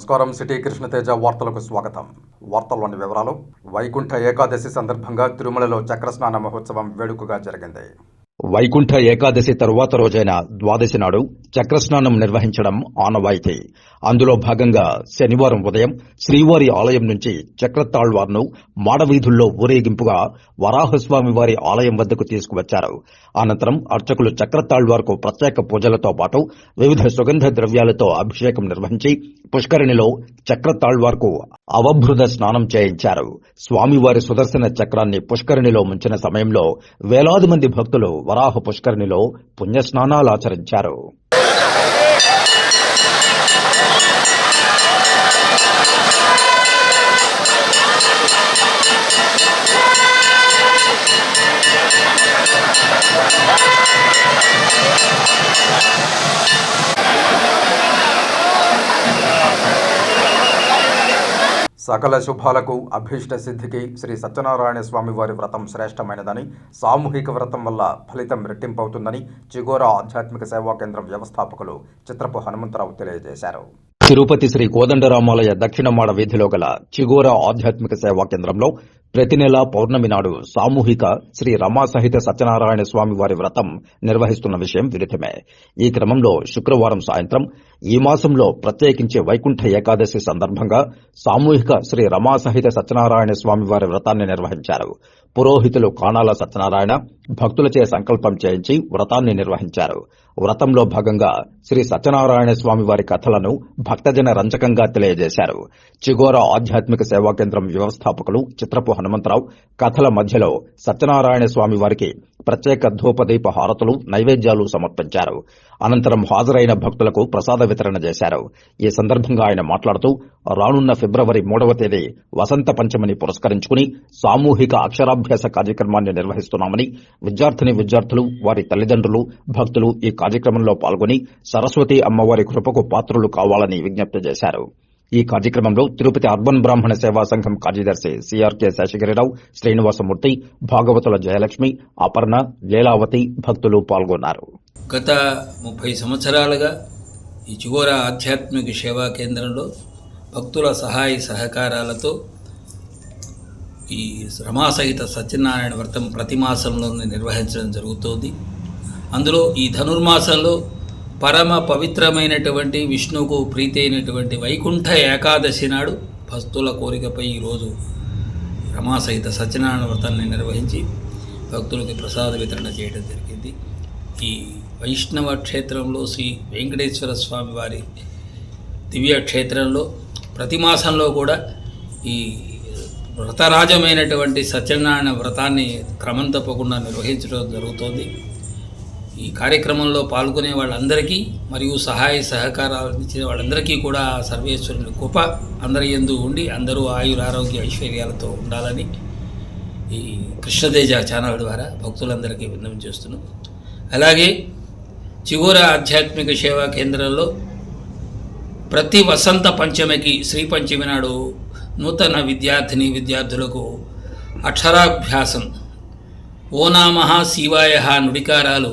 నమస్కారం. సిటీ కృష్ణతేజ వార్తలకు స్వాగతం. వార్తల్లోని వివరాలు. వైకుంఠ ఏకాదశి సందర్భంగా తిరుమలలో చక్రస్నాన మహోత్సవం వేడుకగా జరిగింది. వైకుంఠ ఏకాదశి తరువాత రోజైన ద్వాదశి నాడు చక్రస్నానం నిర్వహించడం ఆనవాయితీ. అందులో భాగంగా శనివారం ఉదయం శ్రీవారి ఆలయం నుంచి చక్రతాళ్వార్ను మాడవీధుల్లో ఊరేగింపుగా వరాహస్వామి వారి ఆలయం వద్దకు తీసుకువచ్చారు. అనంతరం అర్చకులు చక్రతాళ్వార్కు ప్రత్యేక పూజలతో పాటు వివిధ సుగంధ ద్రవ్యాలతో అభిషేకం నిర్వహించి పుష్కరిణిలో చక్రతాళ్వార్కు అవభృత స్నానం చేయించారు. స్వామివారి సుదర్శన చక్రాన్ని పుష్కరిణిలో ముంచిన సమయంలో వేలాది మంది భక్తులు వరాహ పుష్కరిణిలో పుణ్యస్నానాలాచరించారు సకల శుభాలకు అభీష్ట సిద్ధికి శ్రీ సత్యనారాయణ స్వామి వారి వ్రతం శ్రేష్టమైనదని సామూహిక వ్రతం వల్ల ఫలితం రెట్టింపవుతుందని చిగోరా ఆధ్యాత్మిక సేవా కేంద్రం వ్యవస్థాపకులు చిత్రపు హనుమంతరావు తెలియజేశారు. తిరుపతి శ్రీ కోదండరామాలయ దక్షిణమాడ వీధిలో గల చిగోర ఆధ్యాత్మిక సేవా కేంద్రంలో ప్రతి నెల పౌర్ణమి నాడు సామూహిక శ్రీ రమాసహిత సత్యనారాయణ స్వామి వారి వ్రతం నిర్వహిస్తున్న విషయం విదితమే. ఈ క్రమంలో శుక్రవారం సాయంత్రం ఈ మాసంలో ప్రత్యేకించి వైకుంఠ ఏకాదశి సందర్భంగా సామూహిక శ్రీ రమాసహిత సత్యనారాయణ స్వామి వారి వ్రతాన్ని నిర్వహించారు. పురోహితులు కాణాల సత్యనారాయణ భక్తులచే సంకల్పం చేయించి వ్రతాన్ని నిర్వహించారు. వ్రతంలో భాగంగా శ్రీ సత్యనారాయణ స్వామి వారి కథలను భక్తజన రంజకంగా తెలియజేశారు. చిగోర ఆధ్యాత్మిక సేవా కేంద్రం వ్యవస్థాపకులు చిత్రపు హనుమంతరావు కథల మధ్యలో సత్యనారాయణ స్వామి వారికి ప్రత్యేక ధూపదీప హారతులు నైవేద్యాలు సమర్పించారు. అనంతరం హాజరైన భక్తులకు ప్రసాద వితరణ చేశారు. ఈ సందర్భంగా ఆయన మాట్లాడుతూ రానున్న ఫిబ్రవరి మూడవ తేదీ వసంత పంచమిని పురస్కరించుకుని సామూహిక అక్షరాభ్యాస కార్యక్రమాన్ని నిర్వహిస్తున్నామని విద్యార్థిని విద్యార్థులు వారి తల్లిదండ్రులు భక్తులు ఈ కార్యక్రమంలో పాల్గొని సరస్వతి అమ్మవారి కృపకు పాత్రులు కావాలని విజ్ఞప్తి చేశారు. ఈ కార్యక్రమంలో తిరుపతి అర్బన్ బ్రాహ్మణ సేవా సంఘం కార్యదర్శి సిఆర్కే శేషగిరిరావు శ్రీనివాసమూర్తి భాగవతుల జయలక్ష్మి అపర్ణ లీలావతి భక్తులు పాల్గొన్నారు. గత ముప్పై సంవత్సరాలుగా ఈ చిగోర ఆధ్యాత్మిక సేవా కేంద్రంలో భక్తుల సహాయ సహకారాలతో ఈ రమాసహిత సత్యనారాయణ వ్రతం ప్రతి మాసంలో నిర్వహించడం జరుగుతోంది. అందులో ఈ ధనుర్మాసంలో పరమ పవిత్రమైనటువంటి విష్ణువుకు ప్రీతి అయినటువంటి వైకుంఠ ఏకాదశి నాడు భక్తుల కోరికపై ఈరోజు రమాసహిత సత్యనారాయణ వ్రతాన్ని నిర్వహించి భక్తులకి ప్రసాద వితరణ చేయడం జరిగింది. ఈ వైష్ణవ క్షేత్రంలో శ్రీ వెంకటేశ్వర స్వామి వారి దివ్య క్షేత్రంలో ప్రతి మాసంలో కూడా ఈ వ్రతరాజమైనటువంటి సత్యనారాయణ వ్రతాన్ని క్రమం తప్పకుండా నిర్వహించడం జరుగుతోంది. ఈ కార్యక్రమంలో పాల్గొనే వాళ్ళందరికీ మరియు సహాయ సహకారాలు ఇచ్చిన వాళ్ళందరికీ కూడా సర్వేశ్వరుని కృప అందరి ఎందు ఉండి అందరూ ఆయుర ఆరోగ్య ఐశ్వర్యాలతో ఉండాలని ఈ కృష్ణతేజ ఛానల్ ద్వారా భక్తులందరికీ విన్నపం చేస్తున్నాం. అలాగే చిగోర ఆధ్యాత్మిక సేవా కేంద్రంలో ప్రతి వసంత పంచమికి శ్రీ పంచమి నాడు నూతన విద్యార్థిని విద్యార్థులకు అక్షరాభ్యాసం. ఓనామహ శివాయ నుడికారాలు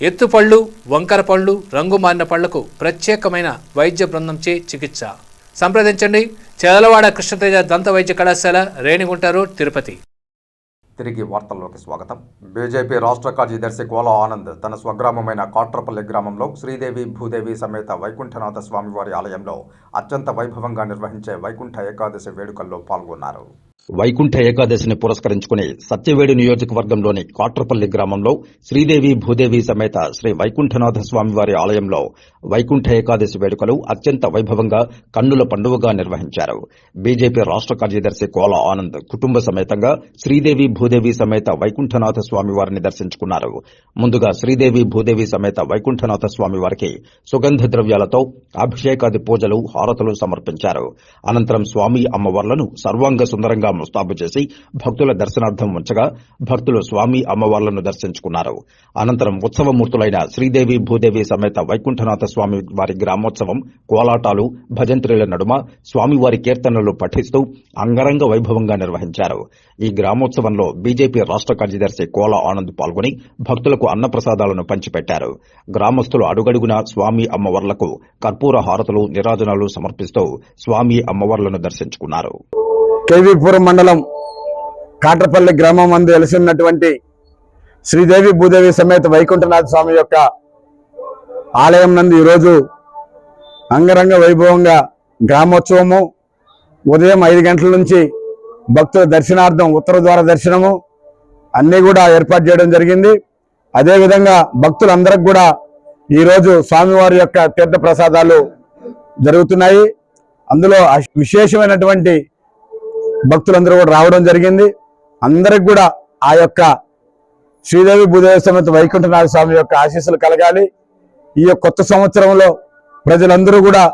ఎత్తుపళ్ళు వంకర పళ్ళు రంగు మారిన పళ్ళకు ప్రత్యేకమైన వైద్య బృందంచే చికిత్స. సంప్రదించండి. చెదలవాడ కృష్ణతేజ దంత వైద్య కళాశాల రేణిగుంట రోడ్ తిరుపతి. తిరిగి వార్తల్లోకి స్వాగతం. బీజేపీ రాష్ట్ర కార్యదర్శి కోలా ఆనంద్ తన స్వగ్రామమైన కాట్రపల్లి గ్రామంలో శ్రీదేవి భూదేవి సమేత వైకుంఠనాథ స్వామివారి ఆలయంలో అత్యంత వైభవంగా నిర్వహించే వైకుంఠ ఏకాదశి వేడుకల్లో పాల్గొన్నారు. వైకుంఠ ఏకాదశిని పురస్కరించుకుని సత్యవేడు నియోజకవర్గంలోని కాట్రపల్లి గ్రామంలో శ్రీదేవి భూదేవి సమేత శ్రీ వైకుంఠనాథ స్వామివారి ఆలయంలో వైకుంఠ ఏకాదశి వేడుకలు అత్యంత వైభవంగా కన్నుల పండువగా నిర్వహించారు. బీజేపీ రాష్ట్ర కార్యదర్శి కోల ఆనంద్ కుటుంబ సమేతంగా శ్రీదేవి భూదేవి సమేత వైకుంఠనాథ స్వామివారిని దర్శించుకున్నారు. ముందుగా శ్రీదేవి భూదేవి సమేత వైకుంఠనాథ స్వామివారికి సుగంధ ద్రవ్యాలతో అభిషేకాది పూజలు హారతులు సమర్పించారు. అనంతరం స్వామి అమ్మవార్లను సర్వాంగ సుందరంగా ముస్తాబు చేసి భక్తుల దర్శనార్థం ఉంచగా భక్తులు స్వామి అమ్మవార్లను దర్శించుకున్నారు. అనంతరం ఉత్సవమూర్తులైన శ్రీదేవి భూదేవి సమేత వైకుంఠనాథ స్వామి వారి గ్రామోత్సవం కోలాటాలు భజంత్రుల నడుమ స్వామివారి కీర్తనలు పఠిస్తూ అంగరంగ వైభవంగా నిర్వహించారు. ఈ గ్రామోత్సవంలో బీజేపీ రాష్ట్ర కార్యదర్శి కోల ఆనంద్ పాల్గొని భక్తులకు అన్నప్రసాదాలను పంచిపెట్టారు. గ్రామస్తులు అడుగడుగున స్వామి అమ్మవార్లకు కర్పూర హారతులు నిరాజనాలు సమర్పిస్తూ స్వామి అమ్మవార్లను దర్శించుకున్నారు. కేవీపురం మండలం కాట్రపల్లి గ్రామం అందు వెలిసినటువంటి శ్రీదేవి భూదేవి సమేత వైకుంఠనాథ స్వామి యొక్క ఆలయం నందు ఈరోజు అంగరంగ వైభవంగా గ్రామోత్సవము. ఉదయం ఐదు గంటల నుంచి భక్తుల దర్శనార్థం ఉత్తర ద్వార దర్శనము అన్నీ కూడా ఏర్పాటు చేయడం జరిగింది. అదేవిధంగా భక్తులందరికి కూడా ఈరోజు స్వామివారి యొక్క తీర్థ ప్రసాదాలు జరుగుతున్నాయి. అందులో విశేషమైనటువంటి భక్తులందరూ కూడా రావడం జరిగింది. అందరికి కూడా ఆ యొక్క శ్రీదేవి భూదేవి సమేత వైకుంఠనాథ స్వామి యొక్క ఆశీస్సులు కలగాలి. ఈ యొక్క కొత్త సంవత్సరంలో ప్రజలందరూ కూడా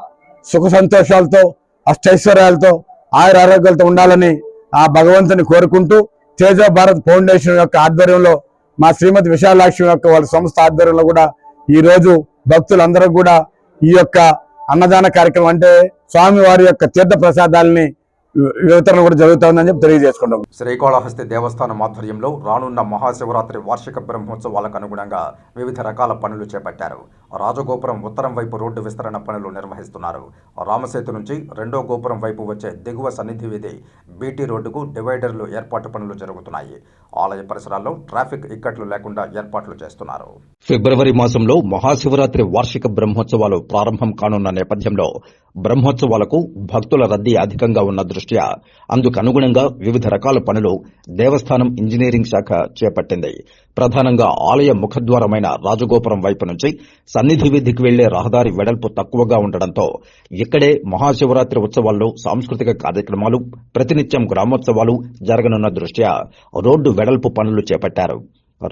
సుఖ సంతోషాలతో అష్టైశ్వర్యాలతో ఆయుర ఆరోగ్యాలతో ఉండాలని ఆ భగవంతుని కోరుకుంటూ తేజ భారత్ ఫౌండేషన్ యొక్క ఆధ్వర్యంలో మా శ్రీమతి విశాలాక్ష్మి యొక్క వాళ్ళ సంస్థ ఆధ్వర్యంలో కూడా ఈ రోజు భక్తులందరూ కూడా ఈ యొక్క అన్నదాన కార్యక్రమం అంటే స్వామి వారి యొక్క తీర్థ ప్రసాదాలని వి- కూడా జరుగుతుందని చెప్పి తెలియజేసుకుంటాం. శ్రీకాళహస్తి దేవస్థానం ఆధ్వర్యంలో రానున్న మహాశివరాత్రి వార్షిక బ్రహ్మోత్సవాలకు అనుగుణంగా వివిధ రకాల పనులు చేపట్టారు. రాజగోపురం ఉత్తరం వైపు రోడ్డు విస్తరణ పనులు నిర్వహిస్తున్నారు. రామసేతు నుంచి రెండో గోపురం వైపు వచ్చే దిగువ సన్నిధి వీధి బీటీ రోడ్డుకు డివైడర్లు ఏర్పాటు పనులు జరుగుతున్నాయి. ఆలయ పరిసరాల్లో ట్రాఫిక్ ఇక్కట్లు లేకుండా ఏర్పాట్లు చేస్తున్నారు. ఫిబ్రవరి మాసంలో మహాశివరాత్రి వార్షిక బ్రహ్మోత్సవాలు ప్రారంభం కానున్న నేపథ్యంలో బ్రహ్మోత్సవాలకు భక్తుల రద్దీ అధికంగా ఉన్న దృష్ట్యా అందుకు అనుగుణంగా వివిధ రకాల పనులు దేవస్థానం ఇంజనీరింగ్ శాఖ చేపట్టింది. ప్రధానంగా ఆలయ ముఖద్వారమైన రాజగోపురం వైపు నుంచి సన్నిధి వీధికి వెళ్ళే రహదారి వెడల్పు తక్కువగా ఉండడంతో ఇక్కడే మహాశివరాత్రి ఉత్సవాల్లో సాంస్కృతిక కార్యక్రమాలు ప్రతినిత్యం గ్రామోత్సవాలు జరగనున్న దృష్ట్యా రోడ్డు వెడల్పు పనులు చేపట్టారు.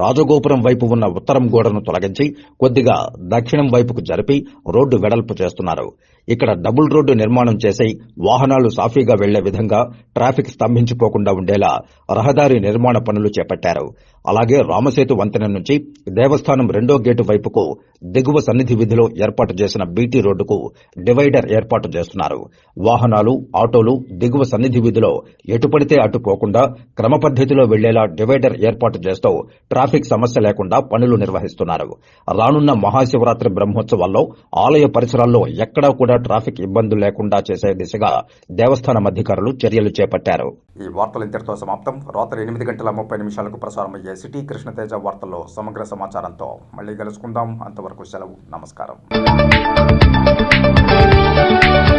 రాజగోపురం వైపు ఉన్న ఉత్తరం గోడను తొలగించి కొద్దిగా దక్షిణం వైపుకు జరిపి రోడ్డు వెడల్పు చేస్తున్నారు. ఇక్కడ డబుల్ రోడ్డు నిర్మాణం చేసి వాహనాలు సాఫీగా వెళ్ళే విధంగా ట్రాఫిక్ స్తంభించిపోకుండా ఉండేలా రహదారి నిర్మాణ పనులు చేపట్టారు. అలాగే రామసేతు వంతెన నుంచి దేవస్థానం రెండో గేటు వైపుకు దిగువ సన్నిధి విధిలో ఏర్పాటు చేసిన బీటీ రోడ్డుకు డివైడర్ ఏర్పాటు చేస్తున్నారు. వాహనాలు ఆటోలు దిగువ సన్నిధి విధిలో ఎటు పడితే అటు పోకుండా క్రమ పద్ధతిలో వెళ్ళేలా డివైడర్ ఏర్పాటు చేస్తూ ట్రాఫిక్ సమస్య లేకుండా పనులు నిర్వహిస్తున్నారు. రానున్న మహాశివరాత్రి బ్రహ్మోత్సవాల్లో ఆలయ పరిసరాల్లో ఎక్కడా కూడా ట్రాఫిక్ ఇబ్బందులు లేకుండా చేసే దిశగా దేవస్థానం అధికారులు చర్యలు చేపట్టారు. ఈ వార్తలు ఇంతటితో సమాప్తం. రాత్రి ఎనిమిది గంటల ముప్పై నిమిషాలకు ప్రసారమయ్యే సిటీ కృష్ణతేజ వార్తల్లో సమగ్ర సమాచారంతో మళ్ళీ కలుసుకుందాం. అంతవరకు సెలవు. నమస్కారం.